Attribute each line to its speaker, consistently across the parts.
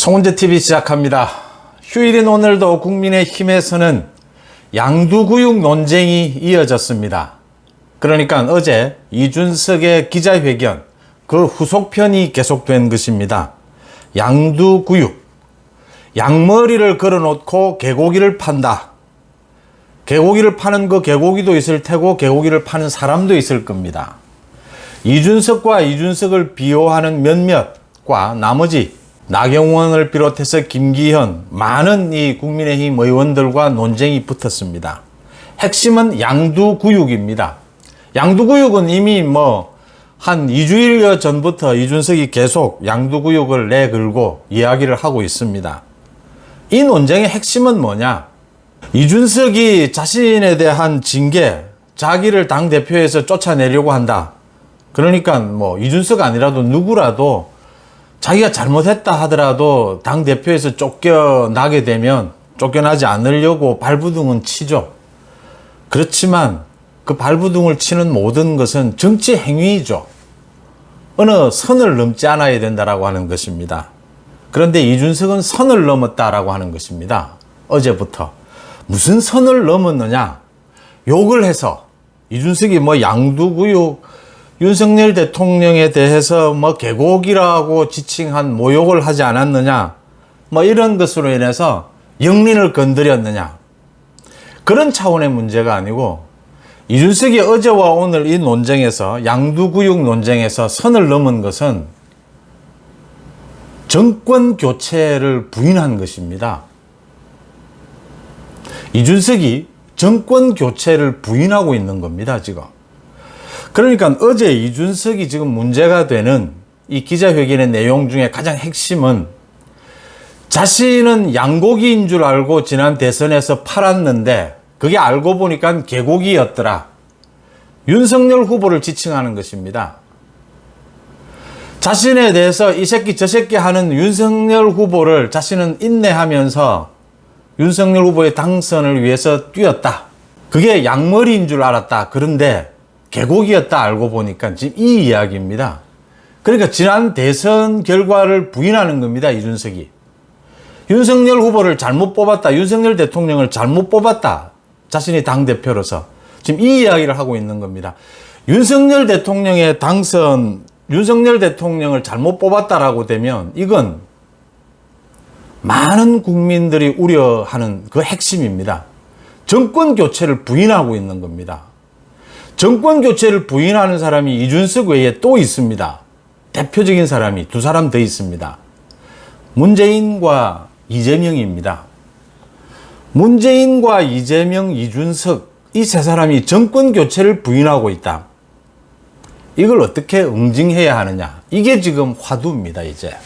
Speaker 1: 송은재 TV 시작합니다. 휴일인 오늘도 국민의힘에서는 양두구육 논쟁이 이어졌습니다. 그러니까 어제 이준석의 기자회견 그 후속편이 계속된 것입니다. 양두구육. 양머리를 걸어놓고 개고기를 판다. 개고기를 파는 그 개고기도 있을 테고 개고기를 파는 사람도 있을 겁니다. 이준석과 이준석을 비호하는 몇몇과 나머지 나경원을 비롯해서 김기현 많은 이 국민의힘 의원들과 논쟁이 붙었습니다. 핵심은 양두구육입니다. 양두구육은 이미 뭐한 2주일여 전부터 이준석이 계속 양두구육을 내걸고 이야기를 하고 있습니다. 이 논쟁의 핵심은 뭐냐? 이준석이 자신에 대한 징계, 자기를 당대표에서 쫓아내려고 한다. 그러니까 뭐 이준석 아니라도 누구라도 자기가 잘못했다 하더라도 당 대표에서 쫓겨나게 되면 쫓겨나지 않으려고 발부둥은 치죠. 그렇지만 그 발부둥을 치는 모든 것은 정치 행위이죠. 어느 선을 넘지 않아야 된다라고 하는 것입니다. 그런데 이준석은 선을 넘었다라고 하는 것입니다. 어제부터. 무슨 선을 넘었느냐? 욕을 해서 이준석이 뭐 양두구육 윤석열 대통령에 대해서 뭐 개곡이라고 지칭한 모욕을 하지 않았느냐? 뭐 이런 것으로 인해서 영린을 건드렸느냐? 그런 차원의 문제가 아니고 이준석이 어제와 오늘 이 논쟁에서 양두구육 논쟁에서 선을 넘은 것은 정권 교체를 부인한 것입니다. 이준석이 정권 교체를 부인하고 있는 겁니다, 지금. 그러니까 어제 이준석이 지금 문제가 되는 이 기자회견의 내용 중에 가장 핵심은 자신은 양고기인 줄 알고 지난 대선에서 팔았는데 그게 알고 보니까 개고기였더라. 윤석열 후보를 지칭하는 것입니다. 자신에 대해서 이 새끼 저 새끼 하는 윤석열 후보를 자신은 인내하면서 윤석열 후보의 당선을 위해서 뛰었다. 그게 양머리인 줄 알았다. 그런데 개곡이었다 알고 보니까 지금 이 이야기입니다. 그러니까 지난 대선 결과를 부인하는 겁니다. 이준석이. 윤석열 후보를 잘못 뽑았다. 윤석열 대통령을 잘못 뽑았다. 자신이 당대표로서. 지금 이 이야기를 하고 있는 겁니다. 윤석열 대통령의 당선, 윤석열 대통령을 잘못 뽑았다라고 되면 이건 많은 국민들이 우려하는 그 핵심입니다. 정권 교체를 부인하고 있는 겁니다. 정권 교체를 부인하는 사람이 이준석 외에 또 있습니다. 대표적인 사람이 두 사람 더 있습니다. 문재인과 이재명입니다. 문재인과 이재명, 이준석 이 세 사람이 정권 교체를 부인하고 있다. 이걸 어떻게 응징해야 하느냐? 이게 지금 화두입니다, 이제.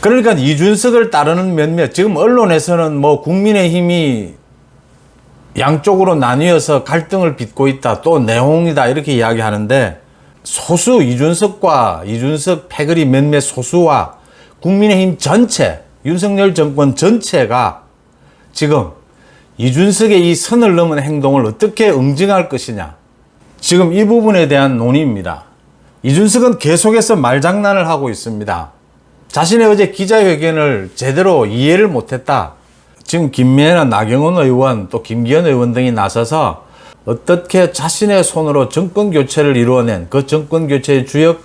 Speaker 1: 그러니까 이준석을 따르는 몇몇, 지금 언론에서는 뭐 국민의힘이 양쪽으로 나뉘어서 갈등을 빚고 있다. 또 내홍이다. 이렇게 이야기하는데 소수 이준석과 이준석 패거리 몇몇 소수와 국민의힘 전체, 윤석열 정권 전체가 지금 이준석의 이 선을 넘은 행동을 어떻게 응징할 것이냐. 지금 이 부분에 대한 논의입니다. 이준석은 계속해서 말장난을 하고 있습니다. 자신의 어제 기자회견을 제대로 이해를 못했다. 지금 김미애나 나경원 의원 또 김기현 의원 등이 나서서 어떻게 자신의 손으로 정권 교체를 이루어낸 그 정권 교체의 주역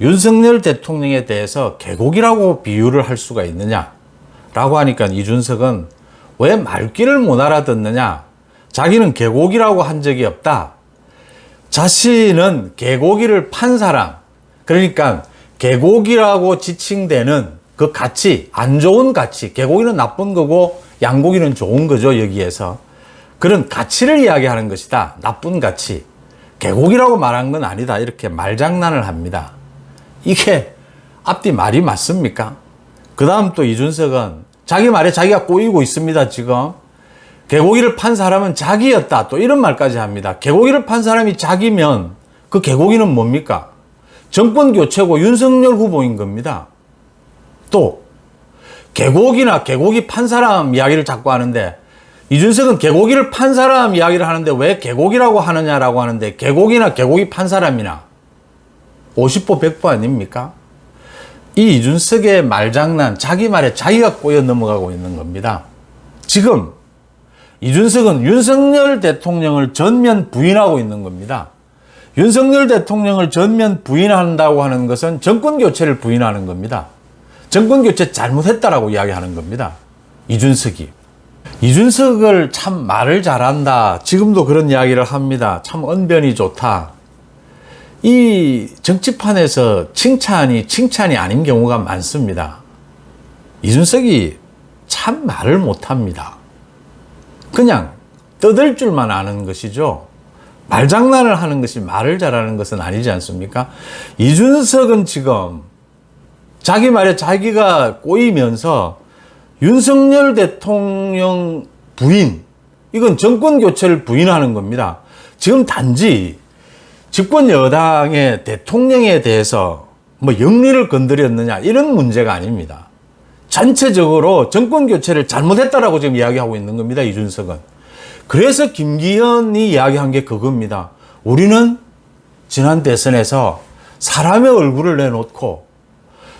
Speaker 1: 윤석열 대통령에 대해서 개곡이라고 비유를 할 수가 있느냐라고 하니까 이준석은 왜 말귀를 못 알아듣느냐? 자기는 개곡이라고 한 적이 없다. 자신은 개고기를 판 사람. 그러니까 개고기라고 지칭되는 그 가치 안 좋은 가치 개고기는 나쁜 거고 양고기는 좋은 거죠, 여기에서. 그런 가치를 이야기하는 것이다. 나쁜 가치. 개고기라고 말한 건 아니다. 이렇게 말장난을 합니다. 이게 앞뒤 말이 맞습니까? 그 다음 또 이준석은 자기 말에 자기가 꼬이고 있습니다, 지금. 개고기를 판 사람은 자기였다. 또 이런 말까지 합니다. 개고기를 판 사람이 자기면 그 개고기는 뭡니까? 정권 교체고 윤석열 후보인 겁니다. 또 개고기나 개고기 판 사람 이야기를 자꾸 하는데 이준석은 개고기를 판 사람 이야기를 하는데 왜 개고기라고 하느냐라고 하는데 개고기나 개고기 판 사람이나 50보 100보 아닙니까? 이 이준석의 말장난, 자기 말에 자기가 꼬여 넘어가고 있는 겁니다. 지금 이준석은 윤석열 대통령을 전면 부인하고 있는 겁니다. 윤석열 대통령을 전면 부인한다고 하는 것은 정권 교체를 부인하는 겁니다. 정권 교체 잘못했다라고 이야기하는 겁니다. 이준석이. 이준석을 참 말을 잘한다. 지금도 그런 이야기를 합니다. 참 언변이 좋다. 이 정치판에서 칭찬이 칭찬이 아닌 경우가 많습니다. 이준석이 참 말을 못합니다. 그냥 떠들 줄만 아는 것이죠. 말장난을 하는 것이 말을 잘하는 것은 아니지 않습니까? 이준석은 지금 자기 말에 자기가 꼬이면서 윤석열 대통령 부인, 이건 정권 교체를 부인하는 겁니다. 지금 단지 집권 여당의 대통령에 대해서 뭐 영리를 건드렸느냐 이런 문제가 아닙니다. 전체적으로 정권 교체를 잘못했다라고 지금 이야기하고 있는 겁니다. 이준석은. 그래서 김기현이 이야기한 게 그겁니다. 우리는 지난 대선에서 사람의 얼굴을 내놓고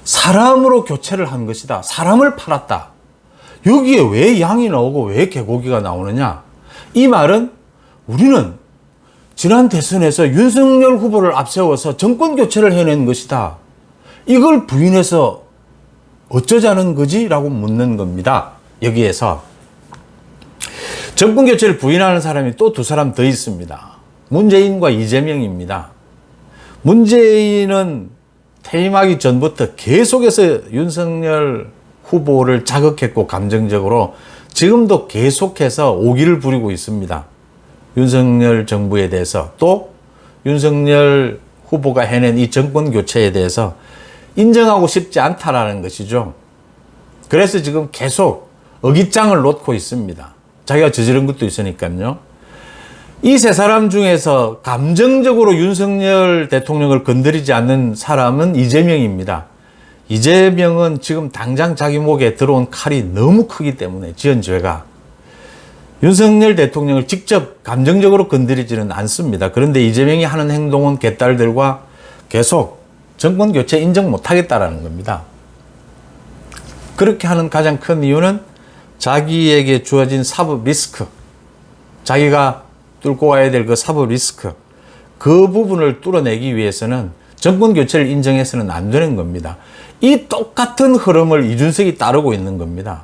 Speaker 1: 사람으로 교체를 한 것이다. 사람을 팔았다. 여기에 왜 양이 나오고 왜 개고기가 나오느냐? 이 말은 우리는 지난 대선에서 윤석열 후보를 앞세워서 정권 교체를 해낸 것이다. 이걸 부인해서 어쩌자는 거지? 라고 묻는 겁니다. 여기에서. 정권 교체를 부인하는 사람이 또 두 사람 더 있습니다. 문재인과 이재명입니다. 문재인은 퇴임하기 전부터 계속해서 윤석열 후보를 자극했고 감정적으로 지금도 계속해서 오기를 부리고 있습니다. 윤석열 정부에 대해서 또 윤석열 후보가 해낸 이 정권 교체에 대해서 인정하고 싶지 않다라는 것이죠. 그래서 지금 계속 어깃장을 놓고 있습니다. 자기가 저지른 것도 있으니까요. 이 세 사람 중에서 감정적으로 윤석열 대통령을 건드리지 않는 사람은 이재명입니다. 이재명은 지금 당장 자기 목에 들어온 칼이 너무 크기 때문에 지은 죄가 윤석열 대통령을 직접 감정적으로 건드리지는 않습니다. 그런데 이재명이 하는 행동은 개딸들과 계속 정권 교체 인정 못 하겠다라는 겁니다. 그렇게 하는 가장 큰 이유는 자기에게 주어진 사법 리스크, 자기가 뚫고 와야 될 그 사법 리스크, 그 부분을 뚫어내기 위해서는 정권 교체를 인정해서는 안 되는 겁니다. 이 똑같은 흐름을 이준석이 따르고 있는 겁니다.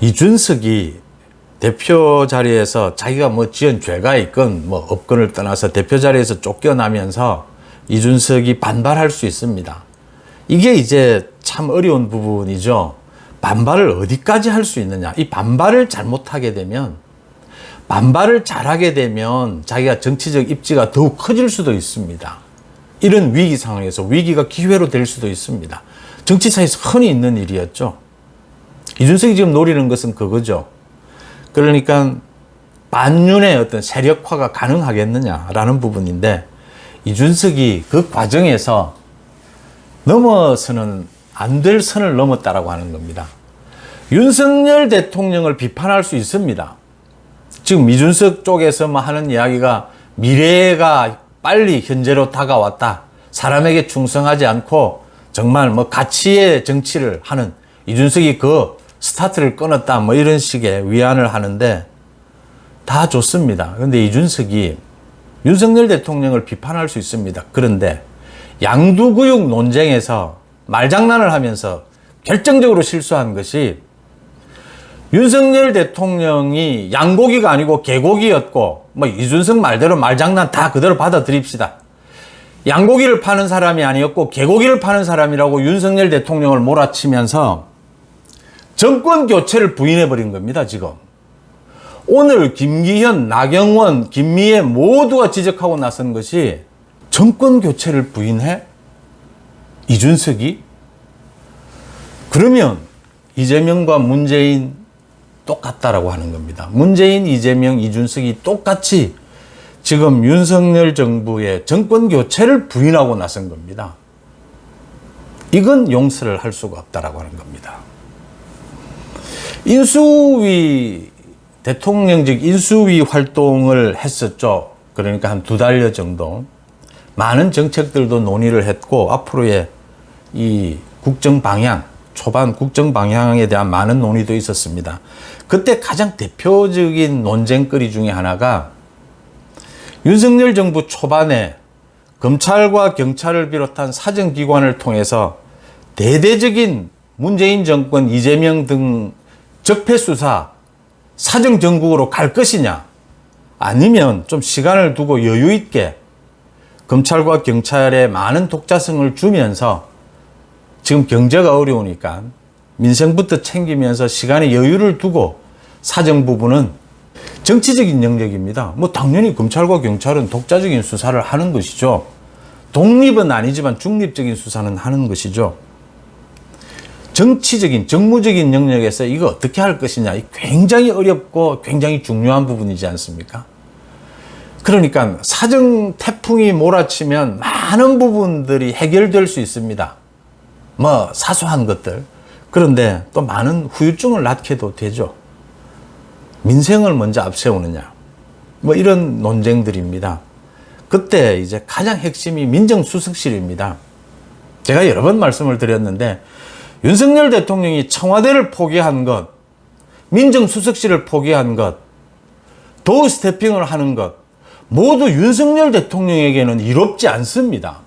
Speaker 1: 이준석이 대표 자리에서 자기가 뭐 지은 죄가 있건 뭐 없건을 떠나서 대표 자리에서 쫓겨나면서 이준석이 반발할 수 있습니다. 이게 이제 참 어려운 부분이죠. 반발을 어디까지 할 수 있느냐. 이 반발을 잘못하게 되면, 반발을 잘하게 되면 자기가 정치적 입지가 더욱 커질 수도 있습니다. 이런 위기 상황에서 위기가 기회로 될 수도 있습니다. 정치사에서 흔히 있는 일이었죠. 이준석이 지금 노리는 것은 그거죠. 그러니까 반윤의 어떤 세력화가 가능하겠느냐라는 부분인데 이준석이 그 과정에서 넘어서는 안 될 선을 넘었다라고 하는 겁니다. 윤석열 대통령을 비판할 수 있습니다. 지금 이준석 쪽에서 뭐 하는 이야기가 미래가 빨리 현재로 다가왔다. 사람에게 충성하지 않고 정말 뭐 가치의 정치를 하는 이준석이 그 스타트를 끊었다. 뭐 이런 식의 위안을 하는데 다 좋습니다. 그런데 이준석이 윤석열 대통령을 비판할 수 있습니다. 그런데 양두구육 논쟁에서 말장난을 하면서 결정적으로 실수한 것이 윤석열 대통령이 양고기가 아니고 개고기였고 뭐 이준석 말대로 말장난 다 그대로 받아들입시다. 양고기를 파는 사람이 아니었고 개고기를 파는 사람이라고 윤석열 대통령을 몰아치면서 정권 교체를 부인해 버린 겁니다, 지금. 오늘 김기현, 나경원, 김미애 모두가 지적하고 나선 것이 정권 교체를 부인해? 이준석이? 그러면 이재명과 문재인 똑같다라고 하는 겁니다. 문재인, 이재명, 이준석이 똑같이 지금 윤석열 정부의 정권 교체를 부인하고 나선 겁니다. 이건 용서를 할 수가 없다라고 하는 겁니다. 인수위 대통령직 인수위 활동을 했었죠. 그러니까 한 두 달여 정도. 많은 정책들도 논의를 했고 앞으로의 이 국정 방향, 초반 국정 방향에 대한 많은 논의도 있었습니다. 그때 가장 대표적인 논쟁거리 중에 하나가 윤석열 정부 초반에 검찰과 경찰을 비롯한 사정기관을 통해서 대대적인 문재인 정권 이재명 등 적폐 수사 사정 정국으로 갈 것이냐 아니면 좀 시간을 두고 여유 있게 검찰과 경찰에 많은 독자성을 주면서 지금 경제가 어려우니까 민생부터 챙기면서 시간에 여유를 두고 사정 부분은 정치적인 영역입니다. 뭐 당연히 검찰과 경찰은 독자적인 수사를 하는 것이죠. 독립은 아니지만 중립적인 수사는 하는 것이죠. 정치적인 정무적인 영역에서 이거 어떻게 할 것이냐 굉장히 어렵고 굉장히 중요한 부분이지 않습니까? 그러니까 사정 태풍이 몰아치면 많은 부분들이 해결될 수 있습니다. 뭐 사소한 것들. 그런데 또 많은 후유증을 낳게도 되죠. 민생을 먼저 앞세우느냐. 뭐 이런 논쟁들입니다. 그때 이제 가장 핵심이 민정수석실입니다. 제가 여러 번 말씀을 드렸는데 윤석열 대통령이 청와대를 포기한 것, 민정수석실을 포기한 것, 도어 스태핑을 하는 것, 모두 윤석열 대통령에게는 이롭지 않습니다.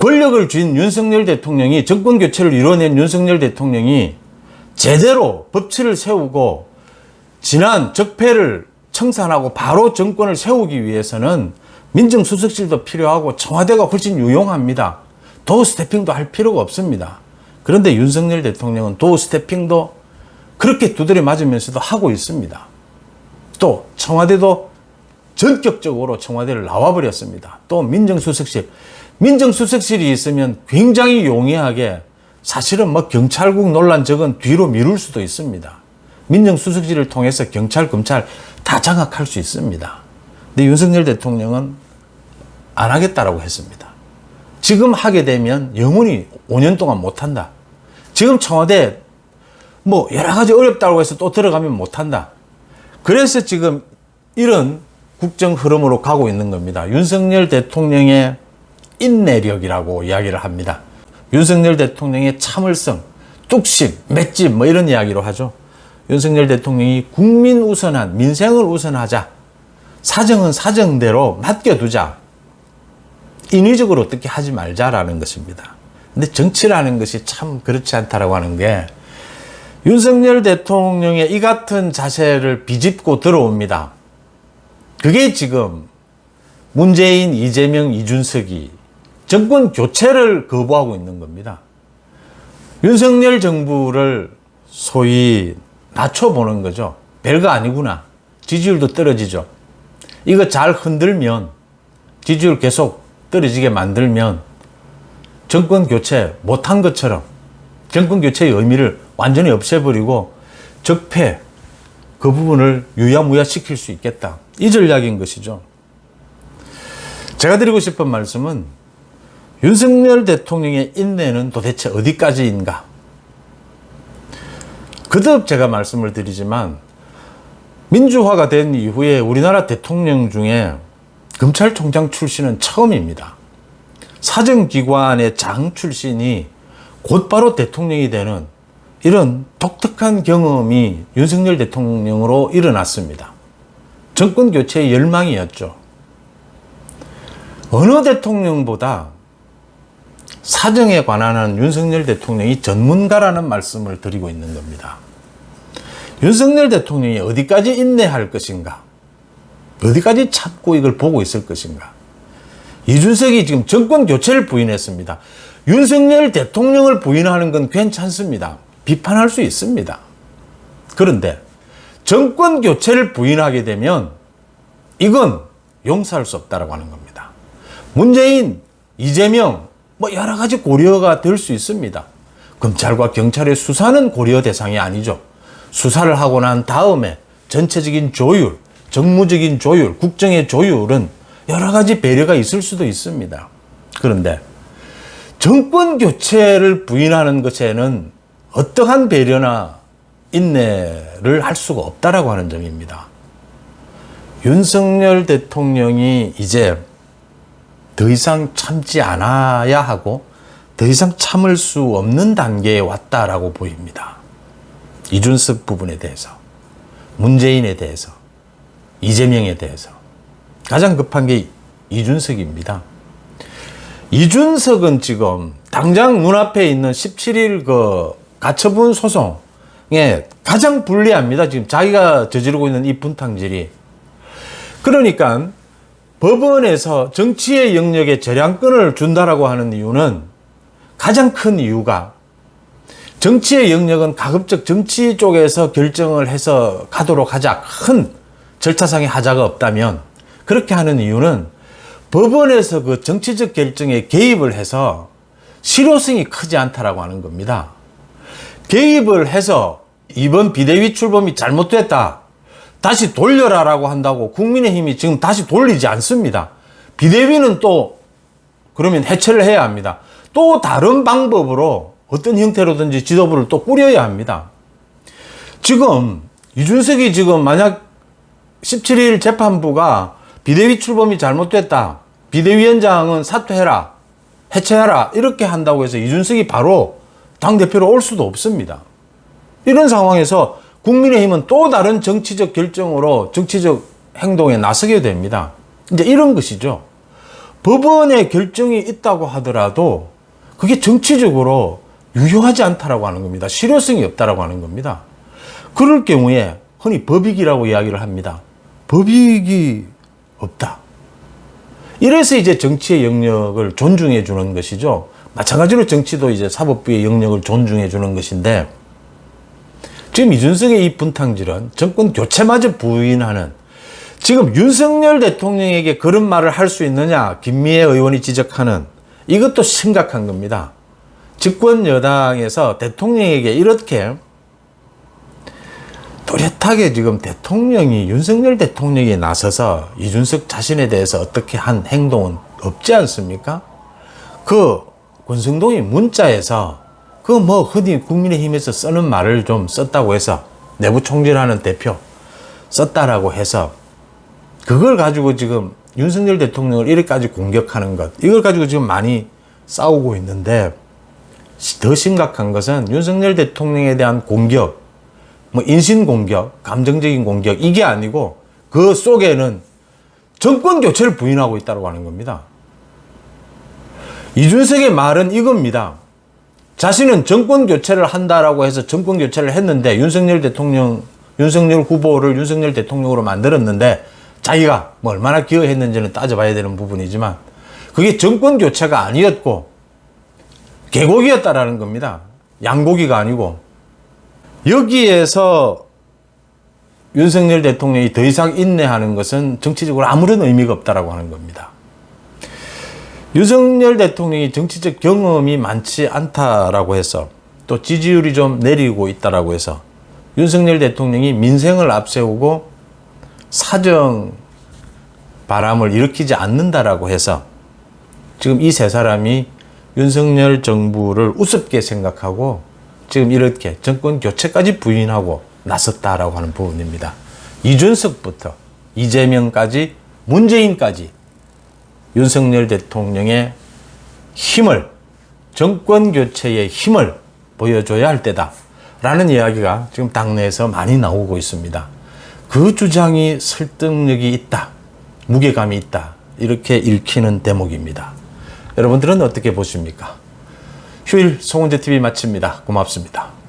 Speaker 1: 권력을 쥔 윤석열 대통령이 정권 교체를 이뤄낸 윤석열 대통령이 제대로 법치를 세우고 지난 적폐를 청산하고 바로 정권을 세우기 위해서는 민정수석실도 필요하고 청와대가 훨씬 유용합니다. 도어 스태핑도 할 필요가 없습니다. 그런데 윤석열 대통령은 도어 스태핑도 그렇게 두드려 맞으면서도 하고 있습니다. 또 청와대도 전격적으로 청와대를 나와버렸습니다. 또 민정수석실. 민정수석실이 있으면 굉장히 용이하게 사실은 뭐 경찰국 논란 적은 뒤로 미룰 수도 있습니다. 민정수석실을 통해서 경찰, 검찰 다 장악할 수 있습니다. 근데 윤석열 대통령은 안 하겠다라고 했습니다. 지금 하게 되면 영원히 5년 동안 못 한다. 지금 청와대 뭐 여러 가지 어렵다고 해서 또 들어가면 못 한다. 그래서 지금 이런 국정 흐름으로 가고 있는 겁니다. 윤석열 대통령의 인내력이라고 이야기를 합니다. 윤석열 대통령의 참을성, 뚝심, 맷집 뭐 이런 이야기로 하죠. 윤석열 대통령이 국민 우선한 민생을 우선하자. 사정은 사정대로 맡겨두자. 인위적으로 어떻게 하지 말자라는 것입니다. 근데 정치라는 것이 참 그렇지 않다라고 하는 게 윤석열 대통령의 이 같은 자세를 비집고 들어옵니다. 그게 지금 문재인, 이재명, 이준석이 정권 교체를 거부하고 있는 겁니다. 윤석열 정부를 소위 낮춰보는 거죠. 별거 아니구나. 지지율도 떨어지죠. 이거 잘 흔들면 지지율 계속 떨어지게 만들면 정권 교체 못한 것처럼 정권 교체의 의미를 완전히 없애버리고 적폐 그 부분을 유야무야 시킬 수 있겠다. 이 전략인 것이죠. 제가 드리고 싶은 말씀은 윤석열 대통령의 인내는 도대체 어디까지인가? 그듭 제가 말씀을 드리지만 민주화가 된 이후에 우리나라 대통령 중에 검찰총장 출신은 처음입니다. 사정기관의 장 출신이 곧바로 대통령이 되는 이런 독특한 경험이 윤석열 대통령으로 일어났습니다. 정권 교체의 열망이었죠. 어느 대통령보다 사정에 관한 윤석열 대통령이 전문가라는 말씀을 드리고 있는 겁니다. 윤석열 대통령이 어디까지 인내할 것인가? 어디까지 참고 이걸 보고 있을 것인가? 이준석이 지금 정권 교체를 부인했습니다. 윤석열 대통령을 부인하는 건 괜찮습니다. 비판할 수 있습니다. 그런데 정권 교체를 부인하게 되면 이건 용서할 수 없다라고 하는 겁니다. 문재인, 이재명, 뭐 여러 가지 고려가 될 수 있습니다. 검찰과 경찰의 수사는 고려 대상이 아니죠. 수사를 하고 난 다음에 전체적인 조율, 정무적인 조율, 국정의 조율은 여러 가지 배려가 있을 수도 있습니다. 그런데 정권 교체를 부인하는 것에는 어떠한 배려나 인내를 할 수가 없다라고 하는 점입니다. 윤석열 대통령이 이제 더 이상 참지 않아야 하고 더 이상 참을 수 없는 단계에 왔다라고 보입니다. 이준석 부분에 대해서, 문재인에 대해서, 이재명에 대해서 가장 급한 게 이준석입니다. 이준석은 지금 당장 눈앞에 있는 17일 그 가처분 소송에 가장 불리합니다. 지금 자기가 저지르고 있는 이 분탕질이. 그러니까 법원에서 정치의 영역에 재량권을 준다라고 하는 이유는 가장 큰 이유가 정치의 영역은 가급적 정치 쪽에서 결정을 해서 가도록 하자. 큰 절차상의 하자가 없다면 그렇게 하는 이유는 법원에서 그 정치적 결정에 개입을 해서 실효성이 크지 않다라고 하는 겁니다. 개입을 해서 이번 비대위 출범이 잘못됐다. 다시 돌려라라고 한다고 국민의힘이 지금 다시 돌리지 않습니다. 비대위는 또 그러면 해체를 해야 합니다. 또 다른 방법으로 어떤 형태로든지 지도부를 또 꾸려야 합니다. 지금 이준석이 지금 만약 17일 재판부가 비대위 출범이 잘못됐다. 비대위원장은 사퇴해라. 해체하라. 이렇게 한다고 해서 이준석이 바로 당대표로 올 수도 없습니다. 이런 상황에서 국민의힘은 또 다른 정치적 결정으로 정치적 행동에 나서게 됩니다. 이제 이런 것이죠. 법원의 결정이 있다고 하더라도 그게 정치적으로 유효하지 않다라고 하는 겁니다. 실효성이 없다라고 하는 겁니다. 그럴 경우에 흔히 법익이라고 이야기를 합니다. 법익이 없다. 이래서 이제 정치의 영역을 존중해 주는 것이죠. 마찬가지로 정치도 이제 사법부의 영역을 존중해 주는 것인데 지금 이준석의 이 분탕질은 정권 교체마저 부인하는 지금 윤석열 대통령에게 그런 말을 할 수 있느냐 김미애 의원이 지적하는 이것도 심각한 겁니다. 집권 여당에서 대통령에게 이렇게 또렷하게 지금 대통령이 윤석열 대통령이 나서서 이준석 자신에 대해서 어떻게 한 행동은 없지 않습니까? 그 권성동이 문자에서 그 뭐 흔히 국민의힘에서 쓰는 말을 좀 썼다고 해서 내부 총질하는 대표 썼다라고 해서 그걸 가지고 지금 윤석열 대통령을 이렇게까지 공격하는 것 이걸 가지고 지금 많이 싸우고 있는데 더 심각한 것은 윤석열 대통령에 대한 공격 뭐 인신 공격, 감정적인 공격 이게 아니고 그 속에는 정권 교체를 부인하고 있다고 하는 겁니다. 이준석의 말은 이겁니다. 자신은 정권 교체를 한다라고 해서 정권 교체를 했는데 윤석열 대통령, 윤석열 후보를 윤석열 대통령으로 만들었는데 자기가 뭐 얼마나 기여했는지는 따져봐야 되는 부분이지만 그게 정권 교체가 아니었고 개고기였다라는 겁니다. 양고기가 아니고 여기에서 윤석열 대통령이 더 이상 인내하는 것은 정치적으로 아무런 의미가 없다라고 하는 겁니다. 윤석열 대통령이 정치적 경험이 많지 않다라고 해서 또 지지율이 좀 내리고 있다라고 해서 윤석열 대통령이 민생을 앞세우고 사정 바람을 일으키지 않는다라고 해서 지금 이 세 사람이 윤석열 정부를 우습게 생각하고 지금 이렇게 정권 교체까지 부인하고 나섰다라고 하는 부분입니다. 이준석부터 이재명까지 문재인까지 윤석열 대통령의 힘을 정권 교체의 힘을 보여줘야 할 때다. 라는 이야기가 지금 당내에서 많이 나오고 있습니다. 그 주장이 설득력이 있다. 무게감이 있다. 이렇게 읽히는 대목입니다. 여러분들은 어떻게 보십니까? 휴일 송은재 TV 마칩니다. 고맙습니다.